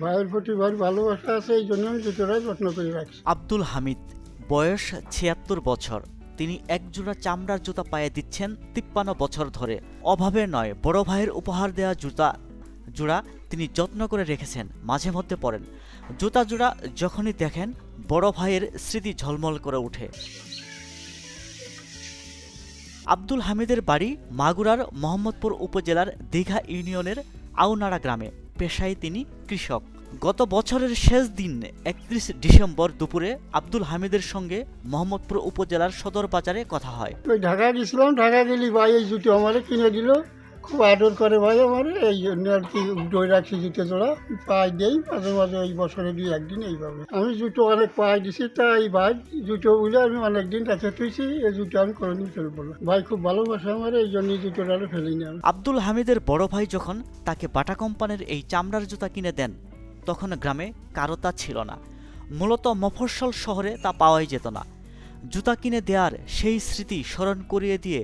ভাইয়ের প্রতি ভাই ভালোবাসা আছে, এই জন্য আমি জুতোটা যত্ন করে রাখছি আব্দুল হামিদ, বয়স ছিয়াত্তর বছর। তিনি একজোড়া চামড়ার জুতা পায়ে দিচ্ছেন তিপ্পান্ন বছর ধরে। অভাবে নয়, বড় ভাইয়ের উপহার দেওয়া জুতা, জোড়া তিনি যত্ন করে রেখেছেন, মাঝে মধ্যে পরেন। জুতা, জোড়া যখনই দেখেন, বড় ভাইয়ের স্মৃতি ঝলমল করে ওঠে। আব্দুল হামিদের বাড়ি মাগুরার মোহাম্মদপুর উপজেলার দীঘা ইউনিয়নের আউনাড়া গ্রামে। পেশায় তিনি কৃষক, গত বছরের শেষ দিন একত্রিশ ডিসেম্বর দুপুরে আব্দুল হামিদের সঙ্গে মোহাম্মদপুর উপজেলার সদর বাজারে কথা হয়। ঢাকা গেছিলাম, ঢাকা গেলি ভাই এই জুতো আমার কিনে দিল। খুব আদর করে ভাই আমার এই জন্য আর কি দই রাখছি জুতো জোড়া পাই দেই মাঝে মাঝে এই বছরে দুই একদিন এইভাবে। আমি জুতো অনেক পাই দিছি, তাই ভাই, জুতো বুঝে আমি অনেকদিন কাছে তুইছি এই জুতো আমি কোনোদিন ফেলব না। ভাই, খুব ভালোবাসে আমার, এই জন্য জুতোটা আর ফেলিনি আমি আব্দুল হামিদের বড় ভাই যখন তাকে বাটা কোম্পানির এই চামড়ার জুতা কিনে দেন, তখন গ্রামে কারও তা ছিল না। মূলত মফস্বল শহরে তা পাওয়াই যেত না। জুতা কিনে দেওয়ার সেই স্মৃতি স্মরণ করিয়ে দিয়ে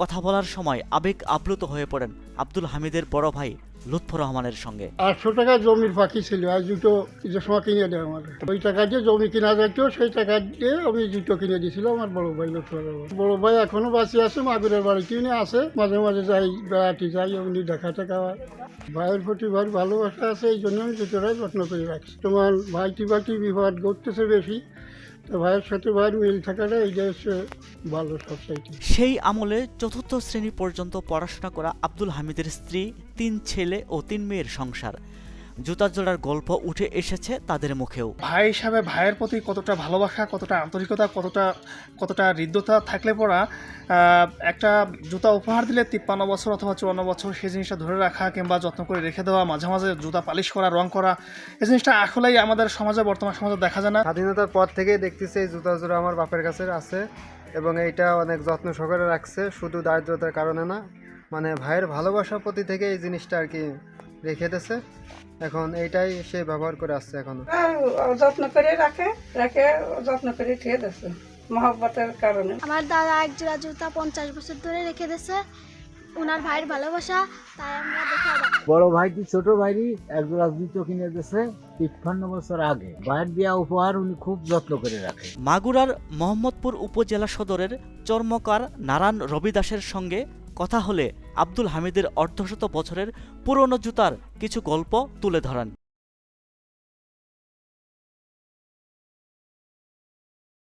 কথা বলার সময় আবেগ আপ্লুত হয়ে পড়েন আব্দুল হামিদের বড় ভাই লুৎফর রহমানের সঙ্গে। আটশো টাকা জমির ফাঁকি ছিল, আর জুতো যে সময় কিনে দেয় আমার। ওই টাকা দিয়ে জমি কিনা যাইতো সেই টাকা দিয়ে আমি জুতো কিনে দিয়েছিলাম আমার বড় ভাই লক্ষ্য বড় ভাই এখনও বাঁচিয়ে আছে, মাগুরের বাড়ি কিনে আছে। মাঝে মাঝে যাই, বেড়াতে যাই, এমনি দেখা টেকা। ভাইয়ের প্রতি ভাই ভালোবাসা আছে, এই জন্য আমি জুতোটা যত্ন করে রাখছি তোমার ভাইটি বাটি বিবাদ করতেছে বেশি সবসাইটি সেই আমলে চতুর্থ শ্রেণি পর্যন্ত পড়াশোনা করা আব্দুল হামিদের স্ত্রী, তিন ছেলে ও তিন মেয়ের সংসার। জুতা জোড়ার গল্প উঠে এসেছে তাদের মুখেও। ভাই হিসাবে ভাইয়ের প্রতি কতটা ভালোবাসা কতটা আন্তরিকতা কতটা কতটা হৃদ্যতা থাকলে পড়া একটা জুতা উপহার দিলে তিপ্পান্ন বছর অথবা চুয়ান্ন বছর সেই জিনিসটা ধরে রাখা কিংবা যত্ন করে রেখে দেওয়া মাঝে মাঝে জুতা পালিশ করা রং করা এই জিনিসটা আসলেই আমাদের সমাজে বর্তমান সমাজে দেখা যায় না। স্বাধীনতার পর থেকেই দেখতেছি এই জুতা জোড়া আমার বাপের কাছে আছে এবং এইটা অনেক যত্ন সহকারে রাখছে শুধু দারিদ্রতার কারণে না মানে ভাইয়ের ভালোবাসার প্রতি থেকে এই জিনিসটা আর কি রেখে দিয়েছে। এখন এইটাই সে ব্যবহার করে আসছে এখনও। যত্ন করে রাখে রাখে যত্ন করে ঠিক আছে মহব্বতের কারণে। আমার দাদা এক জোড়া জুতা পঞ্চাশ বছর ধরে রেখে দিয়েছে। ওনার ভাইয়ের ভালোবাসা তাই আমরা দেখে। বড় ভাইটি ছোট ভাইরই একজোড়া জুতো কিনে দিয়েছে তিপ্পান্ন বছর আগে। ভাইয়ের দেওয়া উপহার উনি খুব যত্ন করে রাখে। মাগুরার মোহাম্মদপুর উপজেলা সদরের চর্মকার নারায়ণ রবিদাসের সঙ্গে কথা হলে আব্দুল হামিদের অর্ধশত বছরের পুরনো জুতার কিছু গল্প তুলে ধরেন।